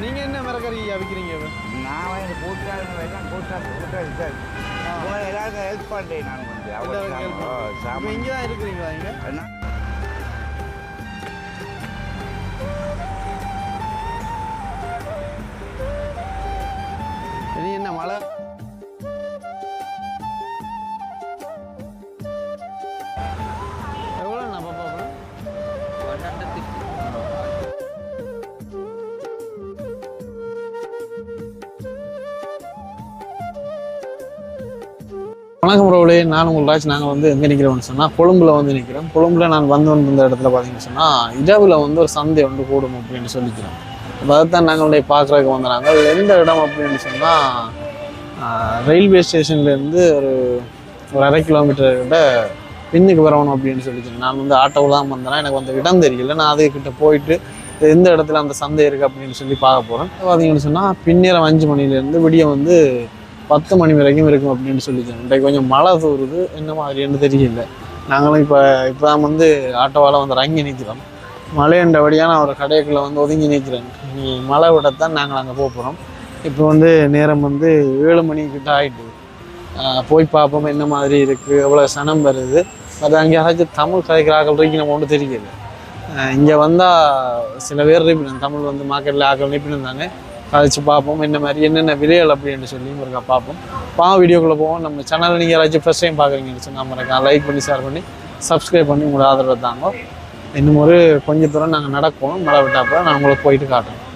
நீங்க என்ன மரக்கறி விற்கிறீங்க நான் வந்து கூட்டாளி எல்லாம் கூட்டாளி கூட்டாளி சார் எல்லாருக்கும் ஹெல்ப் பண்ணுறேன் நான் வந்து சாமான் இங்கே தான் இருக்கிறீங்களா இங்க? என்ன? இனி என்ன மழை? வணக்கம் ரோலே நான் உங்கள் ராஜ். நாங்கள் வந்து எங்கே நிற்கிறோம்னு சொன்னால் கொழும்புல வந்து நிற்கிறோம் கொழும்புல நான் வந்து வந்திருந்த இடத்துல பார்த்தீங்கன்னு சொன்னால் இரவில் வந்து ஒரு சந்தை வந்து கூடும் அப்படின்னு சொல்லிக்கிறோம். அப்போ அதைத்தான் வந்து பார்க்குறதுக்கு வந்தாங்க எந்த இடம் அப்படின்னு சொன்னால் ரயில்வே ஸ்டேஷன்லேருந்து ஒரு ஒரு அரை கிலோமீட்டர் கிட்ட பின்னுக்கு வரணும் அப்படின்னு சொல்லிக்கிறேன் நான் வந்து ஆட்டோவில் தான் வந்தேன்னா எனக்கு வந்து இடம் தெரியல. நான் அதுக்கிட்ட போயிட்டு எந்த இடத்துல அந்த சந்தை இருக்குது அப்படின்னு சொல்லி பார்க்க போகிறேன் பார்த்தீங்கன்னு சொன்னால் பின்னேரம் அஞ்சு மணிலேருந்து விடிய வந்து பத்து மணி வரைக்கும் இருக்கும் அப்படின்னு சொல்லிச்சேன் இன்றைக்கு கொஞ்சம் மழை தூருது. என்ன மாதிரின்னு தெரியல. நாங்களும் இப்போ இப்போ தான் வந்து ஆட்டோவால் வந்து இறங்கி நிற்கிறோம் மழையண்டபடியாக நான் ஒரு கடைக்குள்ளே வந்து ஒதுங்கி நிற்கிறேன் நீ மழை விடத்தான் நாங்கள் அங்கே போக போகிறோம் இப்போ வந்து நேரம் வந்து ஏழு மணிக்கிட்ட ஆயிட்டு. போய் பார்ப்போம் என்ன மாதிரி இருக்குது எவ்வளோ சனம் வருது. அது அங்கே யாராச்சும் தமிழ் கதைக்கிற ஆக்கள் இருக்கு நம்ம ஒன்றும் தெரியல. இங்கே வந்தால் சில பேர் இருப்பினாங்க தமிழ் வந்து மார்க்கெட்டில் ஆக்கள் நிற்பினாங்க அழைச்சி பார்ப்போம். என்ன மாதிரி என்னென்ன விலைகள் அப்படின்னு சொல்லி இருக்கா பார்ப்போம். பா வீடியோக்குள்ளே போவோம். நம்ம சேனலில் நீங்கள் யாராச்சும் ஃபஸ்ட் டைம் பார்க்குறீங்கன்னு சொன்னால் மறக்காம லைக் பண்ணி ஷேர் பண்ணி சப்ஸ்கிரைப் பண்ணி உங்களோட ஆதரவை தாங்க. இன்னும் ஒரு கொஞ்ச தூரம் நாங்கள் நடப்போம் மழை விட்டாப்ப நான் உங்களுக்கு போயிட்டு காட்டுறோம்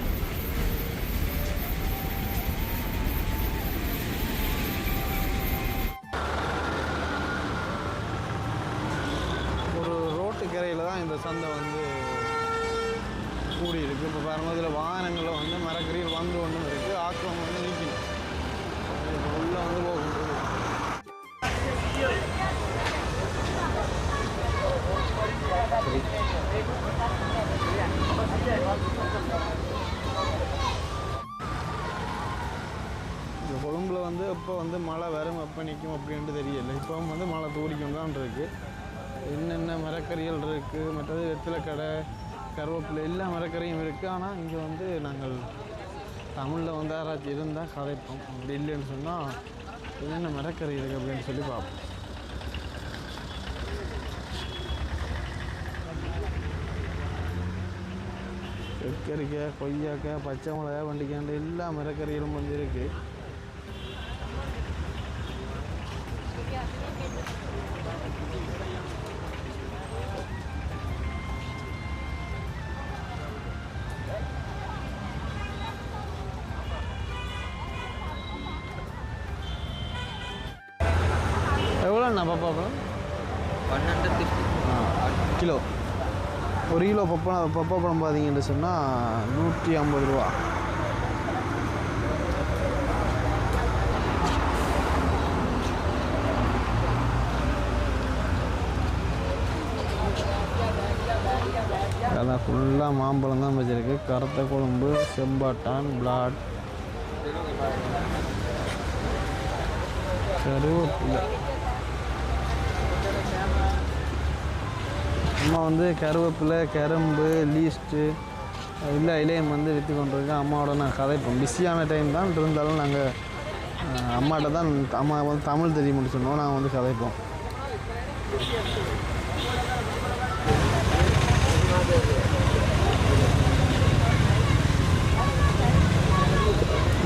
இந்த கொழும்புல வந்து இப்போ வந்து மழை வரும் எப்போ நிற்கும் அப்படின்ட்டு தெரியல. இப்போ வந்து மழை தூரிக்கும் தான் இருக்குது என்னென்ன மரக்கறிகள் இருக்குது மற்றது வெத்திலை கடை கருவேப்பிலை எல்லா மரக்கறியும் இருக்குது ஆனால் இங்கே வந்து நாங்கள் தமிழில் வந்து யாராச்சும் இருந்தால் கதைப்போம். அப்படி இல்லைன்னு சொன்னால் என்னென்ன மரக்கறி இருக்குது அப்படின்னு சொல்லி பார்ப்போம். வெக்கரிக்காய் கொய்யாக்காய் பச்சை மிளகாய் வண்டிக்காண்டு எல்லா மரக்கறிகளும் வந்து இருக்குது எவ்வளோண்ணா பப்பா பழம் கிலோ. ஒரு கிலோ பப்பா பப்பா பழம் பார்த்தீங்கன்னு சொன்னால் நூற்றி ஐம்பது ரூபா. அதான் ஃபுல்லாக மாம்பழம் தான் வச்சிருக்கு. கருத்த குழம்பு செம்பாட்டான் பிளாட் கருவேப்பிலை. அம்மா வந்து கருவேப்பிலை கரும்பு லீஸ்ட்டு இல்லை இலையம் வந்து விற்று கொண்டிருக்கேன் அம்மாவோட நான் கதைப்போம் பிஸியான டைம் தான். இருந்தாலும் நாங்கள் அம்மாட்ட தான் அம்மா வந்து தமிழ் தெரிய சொன்னோம். நாங்கள் வந்து கதைப்போம்.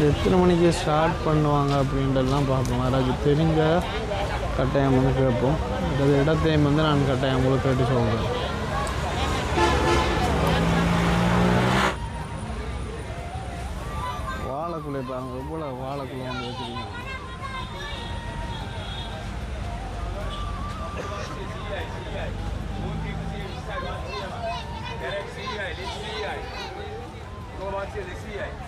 எத்தனை மணிக்கு ஸ்டார்ட் பண்ணுவாங்க அப்படின்றதெல்லாம் பார்ப்போம். யாராச்சும் தெரிஞ்ச கட்டாயம் வந்து கேட்போம். இந்த இடத்தையும் வந்து நான் கட்டாயம் உங்களுக்கு கேட்டு சொல்கிறேன் வாழைக்குள்ளே பாருங்கள் எவ்வளோ வாழைக்குள்ளே வந்து வச்சுருக்கீங்க. Let's.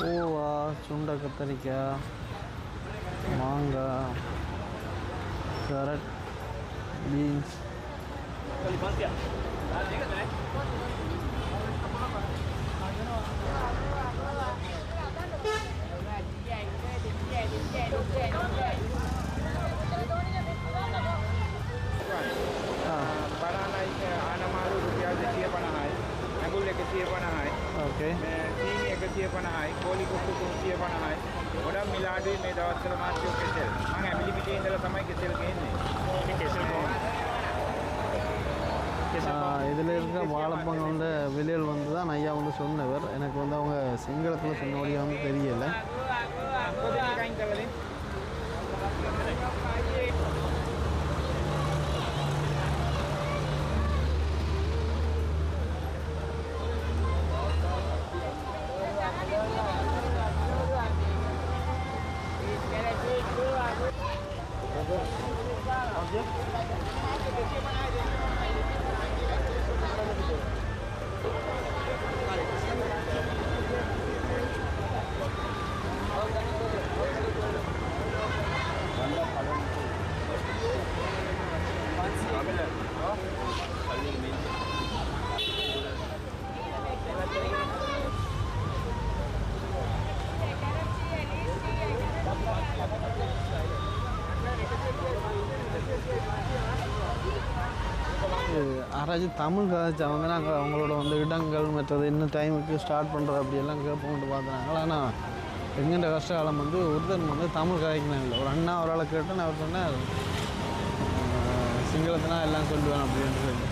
பூவா சுண்டை கத்தரிக்காய் மாங்காய் கேரட் பீன்ஸ் বানা হয় ಕೋಳಿ ಕೊಟ್ಟು ಕುರ್ಸಿಯ ಬಣ ಹಾಯ್ ಒಡಮ್ ಮಿಲಾಡಿ ಮೇ ದಾವತ್ ಸಲ ಮಾತು ಕೆಸೆಲ್ ಹಂಗ ಬಿಲಿ ಬಿಟಿ ಇಂದಲ இதில் இருக்கிற வாழைப்பங்க வந்து வெளியில் வந்து தான் ஐயா வந்து சொன்னவர் எனக்கு வந்து அவங்க சிங்களத்தில் சொன்னபடியே வந்து தெரியலை. யாராச்சும் தமிழ் கதைச்சவங்க வந்து நாங்கள் அவங்களோட வந்து இடங்கள் மற்றது இன்னும் டைமுக்கு ஸ்டார்ட் பண்ணுறது அப்படியெல்லாம் கேட்போம்ட்டு பார்த்துனாங்களா ஆனால் எங்கெண்ட கஷ்டகாலம் வந்து ஒருத்தர் வந்து தமிழ் கதைக்கணும் இல்லை. ஒரு அண்ணா ஒரு ஆளை நான் அவர் சொன்னேன் சிங்களத்தினா எல்லாம் சொல்லுவேன் அப்படின்னு சொல்லி.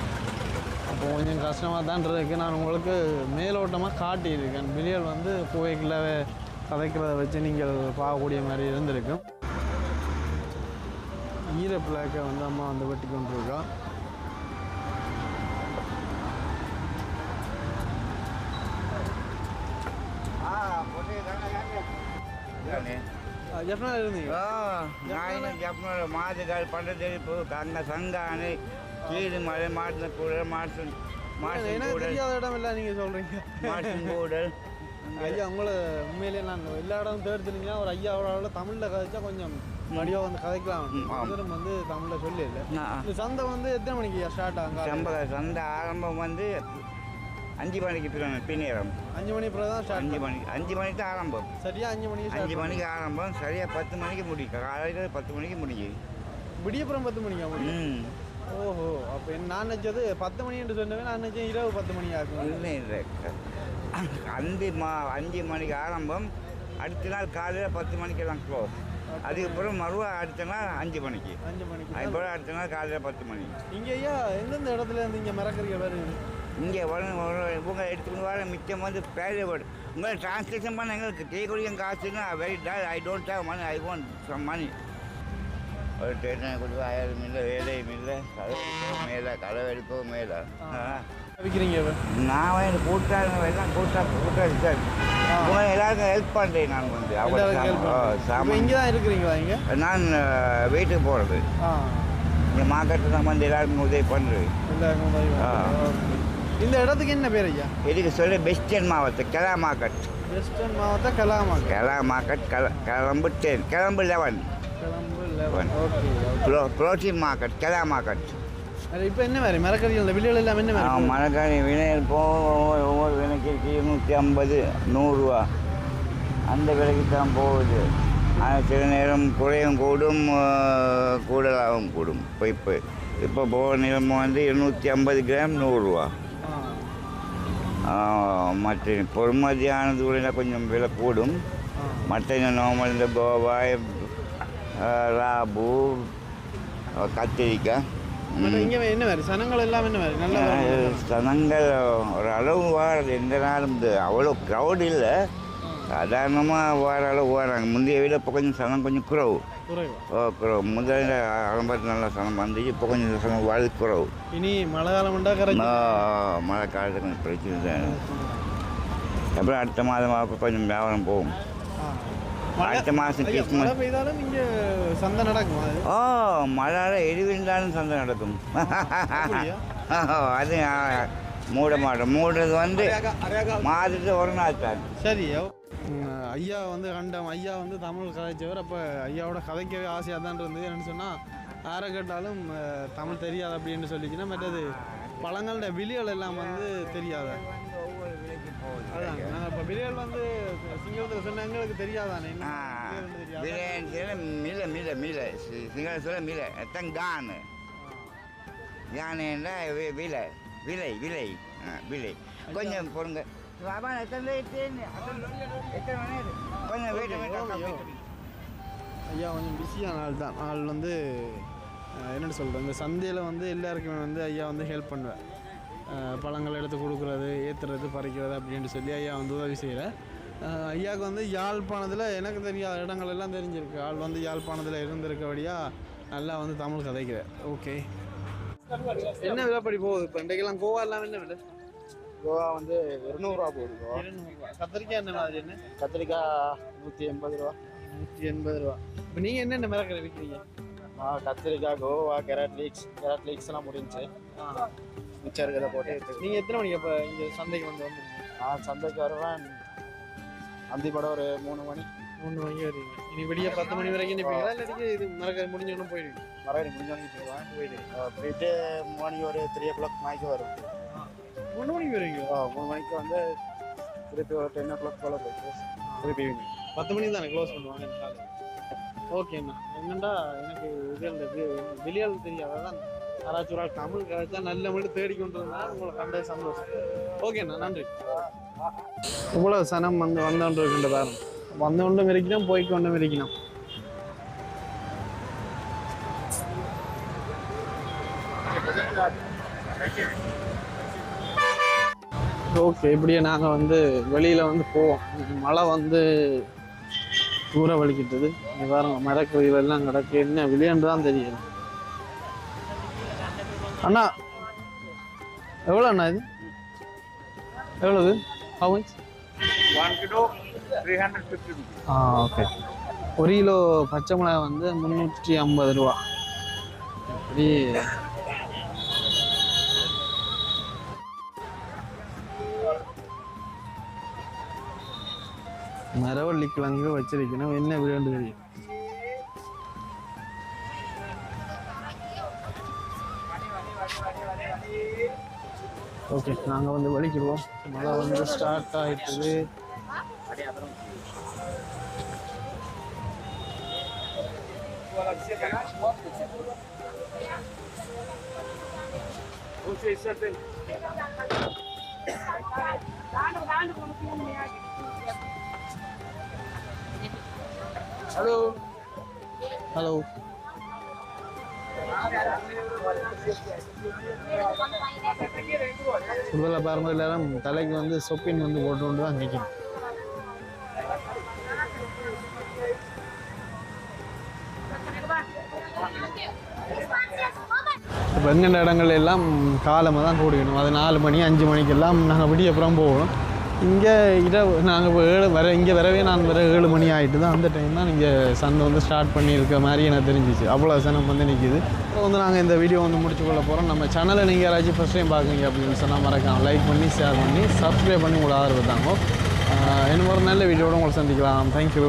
அப்போ கொஞ்சம் கஷ்டமாக தான் இருக்கு. நான் உங்களுக்கு மேலோட்டமாக காட்டியிருக்கேன். பிரியல் வந்து புகைக்குள்ள கதைக்கிறத வச்சு நீங்கள் பார்க்கக்கூடிய மாதிரி இருந்திருக்கும் ஈர பிளாக்கை வந்து அம்மா வந்து வெட்டி கொண்டிருக்கோம் జఫ్నాలు இருந்தீங்க நாயின ஜப்னால மாடு கால் பண்ணுறது இப்போ கண்ண சங்கானை கீழ் மலை மாட்டின கூடல் மாட்டு மாட்டு இடம் இல்லை நீங்கள் சொல்கிறீங்க மாட்டின் கூடல் ஐயா உங்களை உண்மையிலே நான் எல்லா இடமும் தேர்த்துனீங்கன்னா ஒரு ஐயாவோட தமிழில் கதைச்சா கொஞ்சம் மடியாக வந்து கதைக்கலாம் வந்து தமிழில் சொல்லி சந்தை வந்து எத்தனை மணிக்கு ஸ்டார்ட் ஆகும்? சந்தை ஆரம்பம் வந்து அஞ்சு மணிக்கு பின்ன- பின்னேறம் அஞ்சு மணி தான் அஞ்சு மணிக்கு அஞ்சு மணிக்கு தான் ஆரம்பம். சரியா அஞ்சு மணிக்கு அஞ்சு மணிக்கு ஆரம்பம் சரியாக பத்து மணிக்கு முடியும். காலையில் பத்து மணிக்கு முடியும் விடியப்புறம் பத்து மணிக்கு ம். ஓஹோ அப்போ நான் நினச்சது பத்து மணி என்று சொன்னவே நான் நினச்சேன் இரவு பத்து மணி ஆகும். இல்லை இல்லை. அஞ்சு மா அஞ்சு மணிக்கு ஆரம்பம். அடுத்த நாள் காலையில் பத்து மணிக்கெல்லாம் க்ளோஸ் அதுக்கப்புறம் மறுவா அடுத்த நாள் அஞ்சு மணிக்கு. அஞ்சு மணிக்கு அதுக்கப்புறம் அடுத்த நாள் காலையில் பத்து மணி. இங்கே ஐயா எந்தெந்த இடத்துல இருந்து இங்கே மறக்கறிய வருது இங்கே வரும் இவங்க எடுத்துக்கொண்டு வர மிச்சம் வந்து பேரே வேர்டு உங்களை டிரான்ஸ்லேஷன் பண்ண எங்களுக்கு டீ குடிக்கும் காசுன்னா very dad I don't have money I want some money ஒரு டேட்டனை கொடுத்து ஆயிரம் இல்லை வேலையும் இல்லை களவெடுக்கவும் மேலே களவெடுக்கவும் மேலே. விற்கிறீங்க நான் வந்து கூட்டாளி எல்லாம் கூட்டா கூட்டாளி சார். உங்களை எல்லாருக்கும் ஹெல்ப் பண்ணுறேன் நான் வந்து. அவங்க சாமான். இங்கே தான் இருக்கிறீங்களா இங்கே? நான் வீட்டுக்கு போகிறது இந்த மார்க்கெட்டு தான் வந்து எல்லாருக்கும் உதவி பண்ணுறது இந்த இடத்துக்கு என்ன பேர் ஐயா? இதுக்கு சொல்லி வெஸ்டர்ன் மாவட்டம் கெலா மார்க்கெட் வெஸ்டர்ன் மாவட்ட கலாமாங்க கெலா மார்க்கெட் கல கிளம்பு டென் கிளம்பு லெவன். புரோட்டீன் மார்க்கெட் கெலா மார்க்கெட் இப்போ என்ன மாதிரி மரக்கறிகள் வெளியில் எல்லாம் என்ன மாதிரி மணக்காணி வினையில் போகும் ஒவ்வொரு வினைக்கு இருநூற்றி ஐம்பது நூறுரூவா அந்த விலைக்கு தான் போகுது. சில நேரம் குறையும் கூடும் அஹ், கூடுதலாகவும் கூடும். இப்போ இப்போ இப்போ போகிற வந்து இருநூற்றி ஐம்பது கிராம் நூறுரூவா மற்ற பொறுமதியானது கூட கொஞ்சம் விலை கூடும். மற்ற இந்த நார்மல் இந்த கோவாய் ராபு கத்திரிக்காய். என்ன மாதிரி சனங்கள் எல்லாம் என்ன நல்ல சனங்கள் ஒரு அளவு வாரது எந்த நாளும் அவ்வளோ க்ரௌட் இல்லை. சாதாரணமாக அளவு வராங்க முந்தைய விட இப்போ கொஞ்சம் சனம் கொஞ்சம் குறவு. ஓ குறவு. முதல்ல ஆரம்பத்தில் நல்லா சனம் வந்துச்சு இப்போ கொஞ்சம் சனம் வாழ் குறவு. இனி மழை காலம் மழை காலத்துக்கு கொஞ்சம் பிரச்சனை தான். அப்புறம் அடுத்த மாதம் அப்போ கொஞ்சம் வியாபாரம் போகும். அடுத்த மாதம் கிறிஸ்மஸ் சந்தை நடக்கும் ஓ மழை எரிவிருந்தாலும் சந்தை நடக்கும்? அது மூட மாட்டோம். மூடுறது வந்து மாதத்துக்கு ஒரு நாள் தான். சரி உம், ஐயா வந்து கண்டம். ஐயா வந்து தமிழ் கதைச்சவர் அப்போ ஐயாவோட கதைக்கவே ஆசையாக தான் இருந்தது. என்னன்னு சொன்னால் யாரை கேட்டாலும் தமிழ் தெரியாது அப்படின்னு சொல்லிச்சுன்னா மற்றது பழங்களோட விழிகள் எல்லாம் வந்து தெரியாத. அதான். நாங்கள் இப்போ விழிகள் வந்து சிங்களத்தில் சொன்ன எங்களுக்கு தெரியாதானே? மில மில மில சிங்கள சொல்ல மில எத்தன் கான்? கானுன்னா விலை. விலை விலை. விலை. கொஞ்சம் பொருங்க பாபா எத்தனை எத்தனை கொஞ்சம் வெயிட் ஐயா கொஞ்சம் பிஸியான ஆள் தான். ஆள் வந்து என்னென்னு என்னன்னு சொல்கிறது இந்த சந்தையில் வந்து எல்லாருக்குமே வந்து ஐயா வந்து ஹெல்ப் பண்ணுவேன் பழங்கள் எடுத்து கொடுக்குறது ஏற்றுறது பறிக்கிறது அப்படின்ட்டு சொல்லி ஐயா வந்து உதவி செய்கிறேன் ஐயாவுக்கு வந்து யாழ்ப்பாணத்தில் எனக்கு தெரியாத இடங்கள் எல்லாம் தெரிஞ்சிருக்கு. ஆள் வந்து யாழ்ப்பாணத்தில் இருந்திருக்கபடியாக நல்லா வந்து தமிழ் கதைக்கிறேன் ஓகே என்ன விலைப்படி போகுது இப்போ? இன்றைக்கெல்லாம் கோவா எல்லாம் என்ன விலை? கோவா வந்து இருநூறுவா போகுது கோவா கத்திரிக்காய் என்ன மாதிரி என்ன? கத்திரிக்காய் நூற்றி எண்பது ரூபா. நூற்றி எண்பது ரூபா. இப்போ நீங்கள் என்னென்ன மிளகரை விற்கிறீங்க ஆ, கத்திரிக்காய் கோவா கேரட் லீக்ஸ் கேரட் லீக்ஸ் எல்லாம் முடிஞ்சு. மிச்சம் இருக்கிறத போட்டு நீங்கள் எத்தனை மணிக்கு அப்போ இங்கே சந்தைக்கு வந்து வந்து நான் சந்தைக்கு வருவேன். அந்தி படம் ஒரு மூணு மணி. மூணு மணிக்கு வருவீங்க. இனி விடிய பத்து மணி வரைக்கும் நிற்பீங்களா இல்லாட்டி இது மறக்க முடிஞ்சோன்னு போயிடுவீங்க. மறுபடியும் முடிஞ்ச மணிக்கு போயிடுவேன். போயிடு ஆ, போயிட்டு மணி ஒரு த்ரீ ஓ கிளாக் மணிக்கு வரும். மூணு மணிக்கு வருவீங்க ஆ, மூணு மணிக்கு வந்து திருப்பி ஒரு டென் ஓ கிளாக் போல் போயிட்டு திருப்பி ஈவினிங் பத்து மணிக்கு தானே க்ளோஸ் பண்ணுவாங்க காலை ஓகேண்ணா என்னண்டா எனக்கு இது இந்த வி- வெளியால் தெரியாது. அதான் யாராச்சும் ஒரு ஆள் தமிழ் கதைச்சா நல்ல மட்டும் தேடி கொண்டு வந்தா உங்களை கண்ட சந்தோஷம். ஓகேண்ணா நன்றி. இவ்வளோ சனம் வந்து வந்தோண்டு இருக்கின்ற பாருங்க. வந்து கொண்டும் இருக்கணும் போய் கொண்டும் இருக்கணும் ஓகே இப்படியே நாங்கள் வந்து வெளியில் வந்து போவோம். மழை வந்து தூர வலிக்கிட்டது. இங்க பாருங்க மரக்கறிகள் எல்லாம் கிடக்கு என்ன விளையாண்டு தான் தெரியல அண்ணா எவ்வளோ அண்ணா இது? எவ்வளவு? ஹண்ட்ரட் ஃபிஃப்டி ஆ ஓகே ஒரு கிலோ பச்சை மிளகாய் வந்து முந்நூற்றி ஐம்பது ரூபா. இப்படி மரவள்ளி கிழங்கு வச்சிருக்கணும். என்ன விளையாண்டு தெரியும் ஓகே நாங்கள் வந்து வலிக்கிடுவோம் மழை வந்து ஸ்டார்ட் ஆயிட்டுது. ஹலோ ஹலோ முதல்ல பாருங்க எல்லாரும் தலைக்கு வந்து சொப்பின் வந்து போட்டு கொண்டு தான் நிற்கணும் இப்போ எங்கெண்ட இடங்கள் எல்லாம் காலமாக தான் கூடிக்கணும். அது நாலு மணி அஞ்சு மணிக்கெல்லாம் நாங்கள் விடிய அப்புறம் போவோம் இங்கே இரவு நாங்கள் ஏழு வர இங்கே வரவே நான் வர ஏழு மணி ஆகிட்டு தான். அந்த டைம் தான் நீங்கள் சந்தை வந்து ஸ்டார்ட் பண்ணியிருக்க மாதிரி எனக்கு தெரிஞ்சிச்சு. அவ்வளோ சனம் வந்து நிற்கிது இப்போ வந்து நாங்கள் இந்த வீடியோ வந்து முடிச்சு கொள்ள போகிறோம் நம்ம சேனலை நீங்கள் யாராச்சும் ஃபஸ்ட் டைம் பார்க்குறீங்க அப்படின்னு சொன்னால் மறக்காம லைக் பண்ணி ஷேர் பண்ணி சப்ஸ்கிரைப் பண்ணி உங்களை ஆதரவு தாங்க. இன்னும் ஒரு நல்ல வீடியோட உங்களை சந்திக்கலாம். தேங்க்யூ